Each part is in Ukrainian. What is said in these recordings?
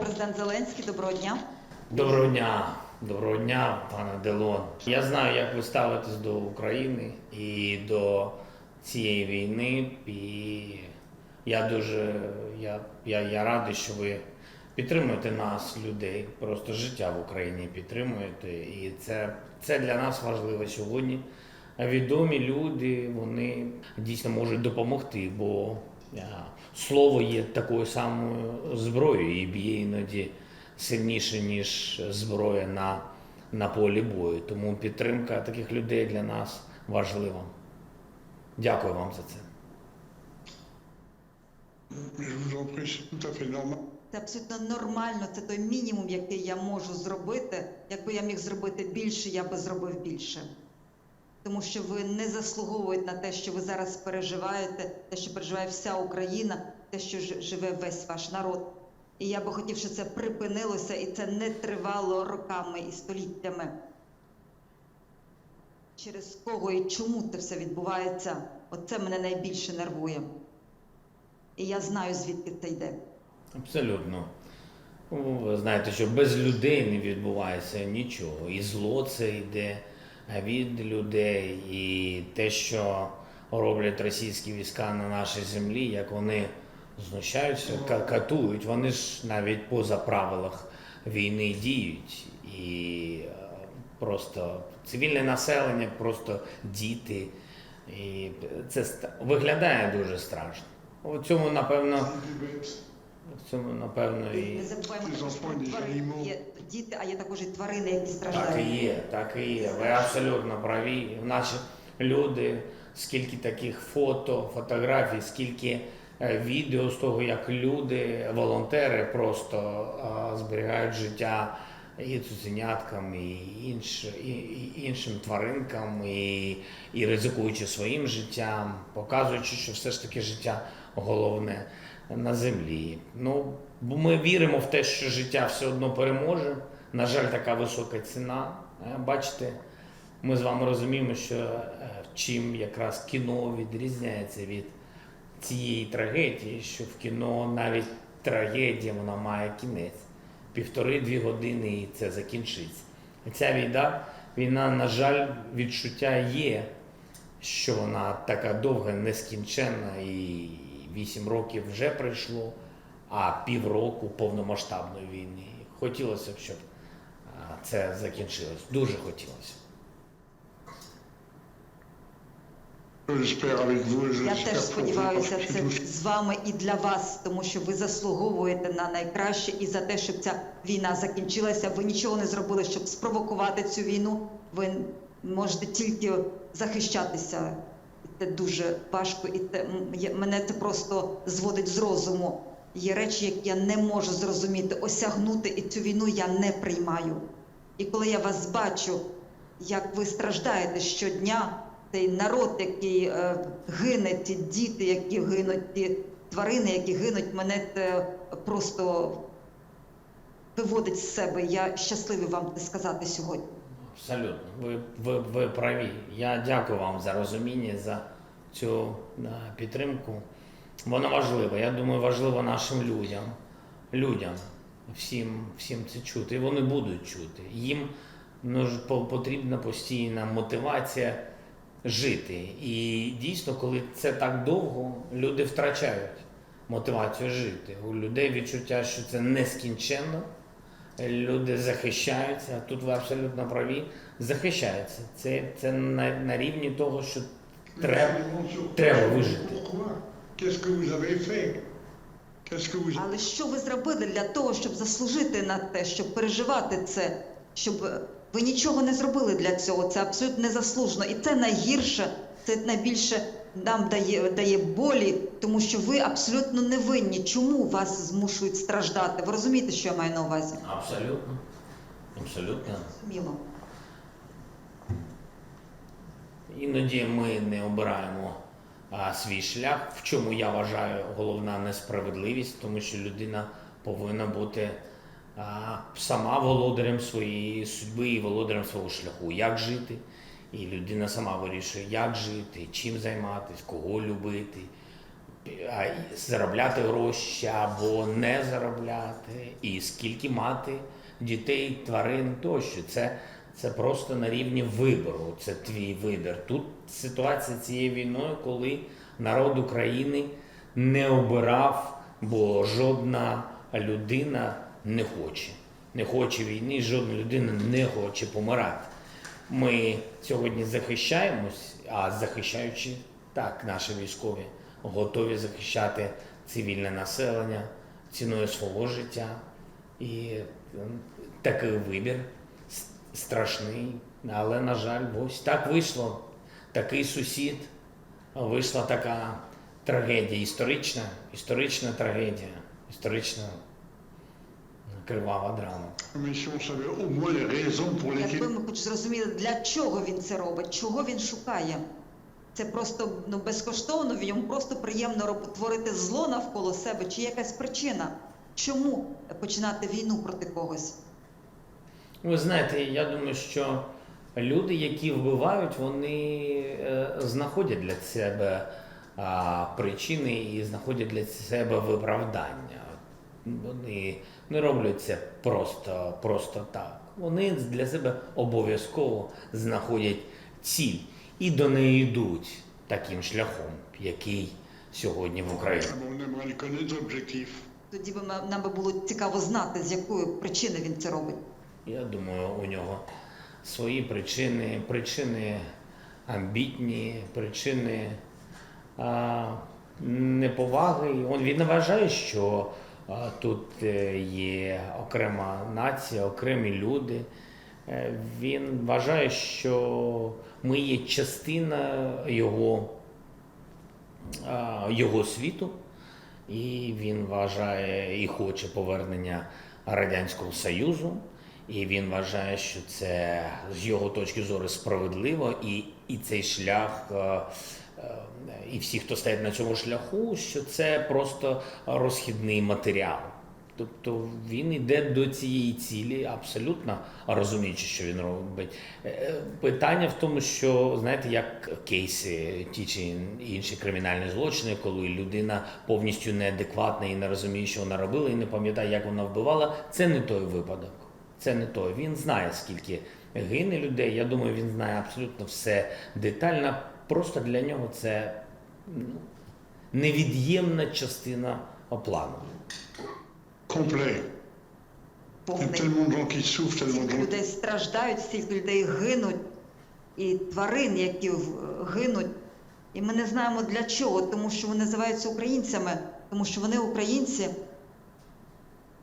Президент Зеленський, доброго дня. Доброго дня, доброго дня, пане Делон. Я знаю, як ви ставитесь до України і до цієї війни. І я дуже я, я, я радий, що ви підтримуєте нас, людей. Просто життя в Україні підтримуєте. І це, це для нас важливо сьогодні. Відомі люди, вони дійсно можуть допомогти, бо слово є такою самою зброєю і б'є іноді сильніше, ніж зброя на, на полі бою. Тому підтримка таких людей для нас важлива. Дякую вам за це. Це абсолютно нормально, це той мінімум, який я можу зробити. Якби я міг зробити більше, я би зробив більше. Тому що ви не заслуговуєте на те, що ви зараз переживаєте, те, що переживає вся Україна, те, що живе весь ваш народ. І я би хотів, щоб це припинилося і це не тривало роками і століттями. Через кого і чому це все відбувається, оце мене найбільше нервує. І я знаю, звідки це йде. Абсолютно. Ну, Ви знаєте, що без людей не відбувається нічого. І зло це йде від людей, і те, що роблять російські війська на нашій землі, як вони знущаються, ка- катують, вони ж навіть поза правилах війни діють. І е, просто цивільне населення, просто діти. І це виглядає дуже страшно. У цьому, напевно, цьому, напевно, і Не забуваємо Ті також про законні тварин. анімали. Є діти, а є також і тварини, які так і страждають. є, так і є. Ви абсолютно праві. Наші люди, скільки таких фото, фотографій, скільки е, відео з того, як люди, волонтери просто зберігають життя і цуценяткам, і, інш, і, і іншим тваринкам, і, і ризикуючи своїм життям, показуючи, що все ж таки життя головне на землі. Ну, бо ми віримо в те, що життя все одно переможе. На жаль, така висока ціна. Е, Бачите, ми з вами розуміємо, що е, чим якраз кіно відрізняється від цієї трагедії, що в кіно навіть трагедія вона має кінець. Півтори-дві години і це закінчиться. Ця війна, війна, на жаль, відчуття є, що вона така довга, нескінченна, і вісім років вже пройшло, а півроку повномасштабної війни. Хотілося б, щоб це закінчилось. Дуже хотілося. Я теж сподіваюся, це з вами і для вас, тому що ви заслуговуєте на найкраще і за те, щоб ця війна закінчилася. Ви нічого не зробили, щоб спровокувати цю війну. Ви можете тільки захищатися. Це дуже важко, і це мене це просто зводить з розуму. Є речі, які я не можу зрозуміти, осягнути, і цю війну я не приймаю. І коли я вас бачу, як ви страждаєте щодня, цей народ, який е, гине, ті діти, які гинуть, ті тварини, які гинуть, мене це просто виводить з себе. Я щасливий вам це сказати сьогодні. Абсолютно, ви, ви, ви праві. Я дякую вам за розуміння, за цю підтримку. Вона важлива. Я думаю, важливо нашим людям, людям, всім, всім це чути. І вони будуть чути. Їм ну, потрібна постійна мотивація жити. І дійсно, коли це так довго, люди втрачають мотивацію жити. У людей відчуття, що це нескінченно. Люди захищаються, тут ви абсолютно праві, захищаються. Це, це на, на рівні того, що треба, треба вижити. Але що ви зробили для того, щоб заслужити на те, щоб переживати це, щоб е, ви нічого не зробили для цього? Це абсолютно незаслужено. І це найгірше, це найбільше нам дає, дає болі, тому що ви абсолютно невинні. Чому вас змушують страждати? Ви розумієте, що я маю на увазі? Абсолютно. Абсолютно. Сміло. Іноді ми не обираємо а, свій шлях, в чому я вважаю головна несправедливість, тому що людина повинна бути а, сама володарем своєї судьби і володарем свого шляху, як жити. І людина сама вирішує, як жити, чим займатися, кого любити, заробляти гроші або не заробляти, і скільки мати дітей, тварин тощо. Це, це просто на рівні вибору. Це твій вибір. Тут ситуація цією війною, коли народ України не обирав, бо жодна людина не хоче. Не хоче війни, жодна людина не хоче помирати. Ми сьогодні захищаємось, а захищаючи так, наші військові готові захищати цивільне населення ціною свого життя. І ем, такий вибір страшний. Але, на жаль, ось так вийшло. Такий сусід, вийшла така трагедія, історична, історична трагедія, історична кривава драма. Якби ми хоч зрозуміли, для чого він це робить, чого він шукає. Це просто ну, безкоштовно, в ньому просто приємно творити зло навколо себе, чи якась причина. Чому починати війну проти когось? Ви знаєте, я думаю, що люди, які вбивають, вони е, знаходять для себе причини і знаходять для себе виправдання. Вони не роблять це просто, просто так. Вони для себе обов'язково знаходять ціль і до неї йдуть таким шляхом, який сьогодні в Україні. Тоді би нам би було цікаво знати, з якої причини він це робить. Я думаю, у нього свої причини, причини амбітні, причини а, неповаги. Він не вважає, що а, тут е, є окрема нація, окремі люди. Е, Він вважає, що ми є частина його, його світу, і він вважає і хоче повернення Радянського Союзу. І він вважає, що це з його точки зору справедливо, і, і цей шлях, і всі, хто стоять на цьому шляху, що це просто розхідний матеріал. Тобто він йде до цієї цілі, абсолютно розуміючи, що він робить. Е, Питання в тому, що знаєте, як кейси, ті чи інші кримінальні злочини, коли людина повністю неадекватна і не розуміє, що вона робила, і не пам'ятає, як вона вбивала, це не той випадок. Це не той. Він знає, скільки гине людей. Я думаю, він знає абсолютно все детально. Просто для нього це ну, невід'ємна частина плану. Стільки людей страждають, стільки людей гинуть, і тварин, які гинуть. І ми не знаємо для чого, тому що вони називаються українцями, тому що вони українці.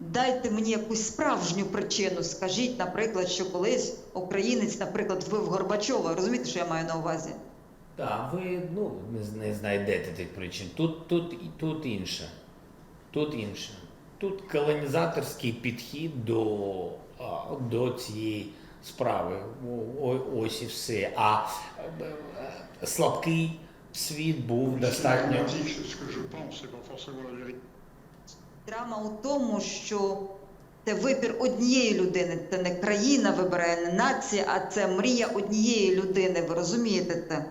Дайте мені якусь справжню причину. Скажіть, наприклад, що колись українець, наприклад, вбив Горбачова. Розумієте, що я маю на увазі? Так, ви ну, не, знайдете тих причин. Тут, тут, тут інше. Тут інше. Тут колонізаторський підхід до, до цієї справи. Ось і все. А е, е, слабкий світ був достатньо. Драма у тому, що це вибір однієї людини. Це не країна вибирає, не нація, а це мрія однієї людини. Ви розумієте це?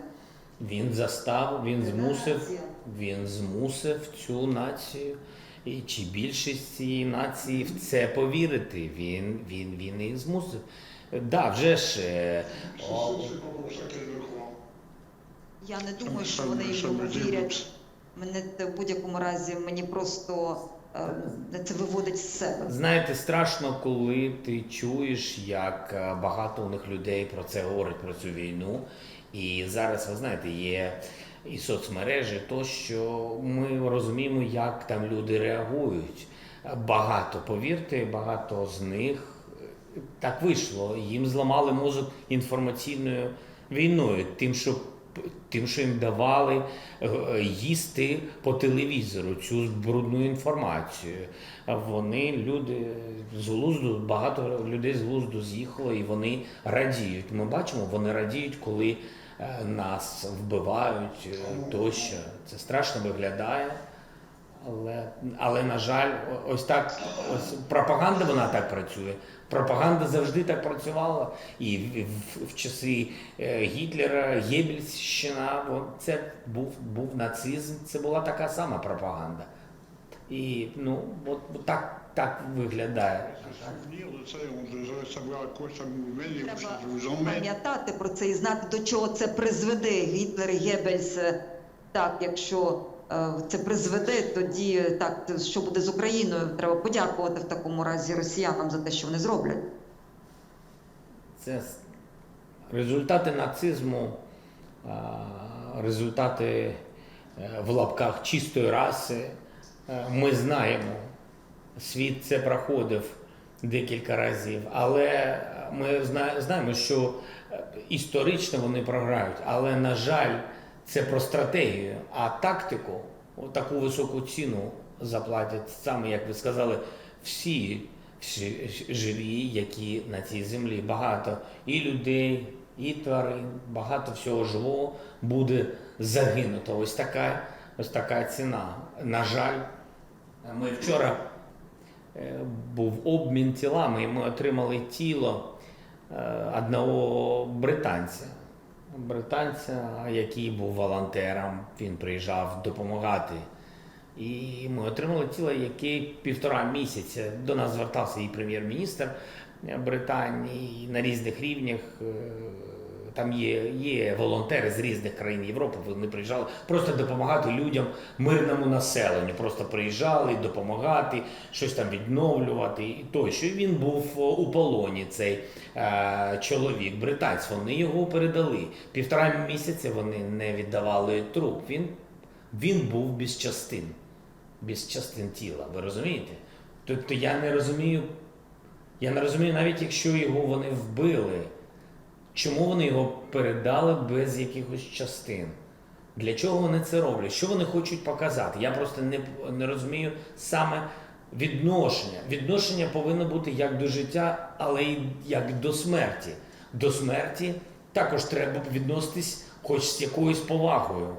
Він застав, він змусив, він змусив цю націю. І чи більшість цієї нації в це повірити? Він, він, він їх змусив. Да, вже ж е, о. Я не думаю, що вони йому вірять. Мене це в будь-якому разі мені просто е, це виводить з себе. знаєте, страшно, коли ти чуєш, як е, багато у них людей про це говорять про цю війну. І зараз ви знаєте, є і соцмережі, то що ми розуміємо, як там люди реагують. Багато, повірте, багато з них так вийшло. Їм зламали мозок інформаційною війною, тим, що тим, що їм давали е, їсти по телевізору цю брудну інформацію. Вони люди з глузду, багато людей з глузду з'їхало і вони радіють. Ми бачимо, вони радіють, коли нас вбивають е, тощо. Це страшно виглядає. Але, але на жаль, ось так ось пропаганда вона так працює. Пропаганда завжди так працювала. І в, в, в часи е, Гітлера, Геббельсщина, це був, був нацизм, це була така сама пропаганда. І ну, от, от так, так виглядає. Ça Треба пам'ятати про це і знати, до чого це призведе. Гітлер, Геббельс. е, Так, якщо е, це призведе, тоді е, так, що буде з Україною? Треба подякувати в такому разі росіянам за те, що вони зроблять. Це результати нацизму, результати в лапках чистої раси. Е, Ми знаємо, світ це проходив декілька разів, але ми зна- знаємо, що е, історично вони програють. Але, на жаль, це про стратегію, а тактику, таку високу ціну заплатять саме, як ви сказали, всі живі, які на цій землі. Багато і людей, і тварин, багато всього живого буде загинуто. Ось така, ось така ціна. На жаль, ми вчора е, був обмін тілами, і ми отримали тіло е, одного британця. Британця, який був волонтером, він приїжджав допомагати. І ми отримали тіло, яке півтора місяця до нас звертався і прем'єр-міністр Британії на різних рівнях. Е, Там є, є волонтери з різних країн Європи. Вони приїжджали просто допомагати людям, мирному населенню. Просто приїжджали допомагати, щось там відновлювати і тощо. І Він був у полоні, цей е, чоловік, британець. Вони його передали. Півтора місяця вони не віддавали труп. Він, він був без частин, без частин тіла. Ви розумієте? Тобто я не розумію, я не розумію, навіть якщо його вони вбили. Чому вони його передали без якихось частин? Для чого вони це роблять? Що вони хочуть показати? Я просто не, не розумію саме відношення. Відношення повинно бути як до життя, але й як до смерті. До смерті також треба відноситись хоч з якоюсь повагою,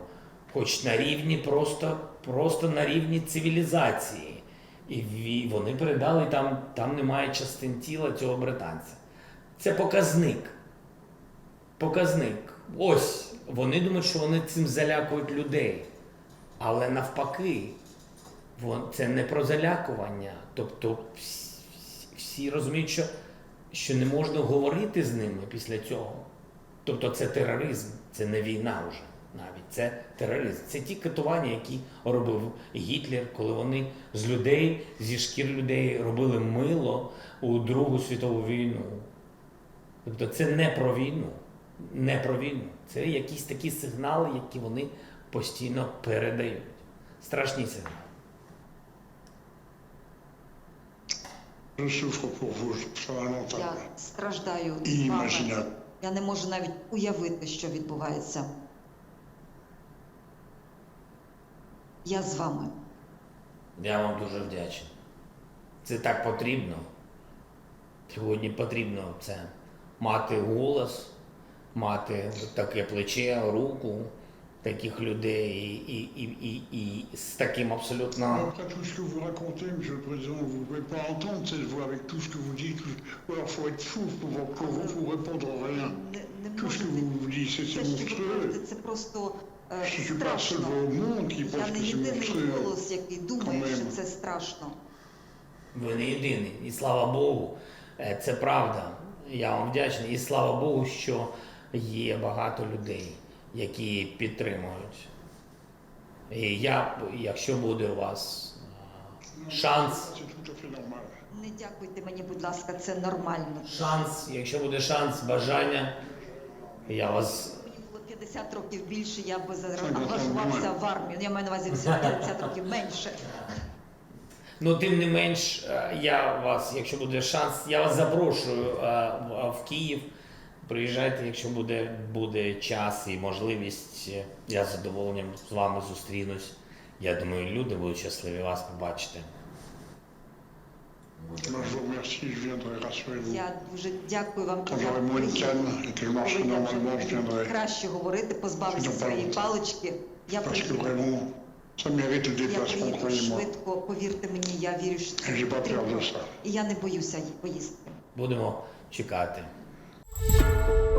хоч на рівні просто, просто на рівні цивілізації. І вони передали там, там немає частин тіла цього британця. Це показник показник. Ось вони думають, що вони цим залякують людей. Але навпаки, це не про залякування. Тобто всі, розуміють, що, що не можна говорити з ними після цього. Тобто це тероризм, це не війна вже навіть, це тероризм. Це ті катування, які робив Гітлер, коли вони з людей, зі шкір людей робили мило у Другу світову війну. Тобто це не про війну, не про війну. Це якісь такі сигнали, які вони постійно передають. Страшні сигнали. Longtemps. Я страждаю з вами. Я не можу навіть уявити, що відбувається. Я з вами. Я вам дуже вдячний. Це так потрібно. Сьогодні потрібно це мати голос, мати таке плече, руку таких людей і, і, і, і, і з таким абсолютно. Après tout ce que vous racontez, Monsieur le Président, vous ne pouvez pas entendre cette voix avec tout ce que vous dites. tout- Ou alors il faut être fou pour, pour vous, vous répondre rien. Не, не Tout ce que можете. vous vous dites, c'est c'est Це, що ви monstrueux. це просто е, Je ne suis pas le seul страшно. au monde qui Я pense не que c'est єдиний monstrueux. голос, який думає, що це страшно. Ви не єдиний. І слава Богу, е, це правда. Я вам вдячний. І слава Богу, що є багато людей, які підтримують. І я, якщо буде у вас е, шанс. Не дякуйте мені, будь ласка, це нормально. шанс, якщо буде шанс, бажання, я вас Мені було 50 років більше, я би заангажувався в армію. Я маю на увазі 50 років менше. Ну, тим не менш, е, я вас, якщо буде шанс, я вас запрошую е, в Київ. Приїжджайте, якщо буде, буде час і можливість. Я з задоволенням з вами зустрінусь. Я думаю, люди будуть щасливі вас побачити. Я дуже дякую вам. Viendrai. краще говорити, Сидом своєї палички. Я приїду. le Я приїду швидко, повірте мені, я вірю, що це. І я не боюся поїздки. будемо чекати. Música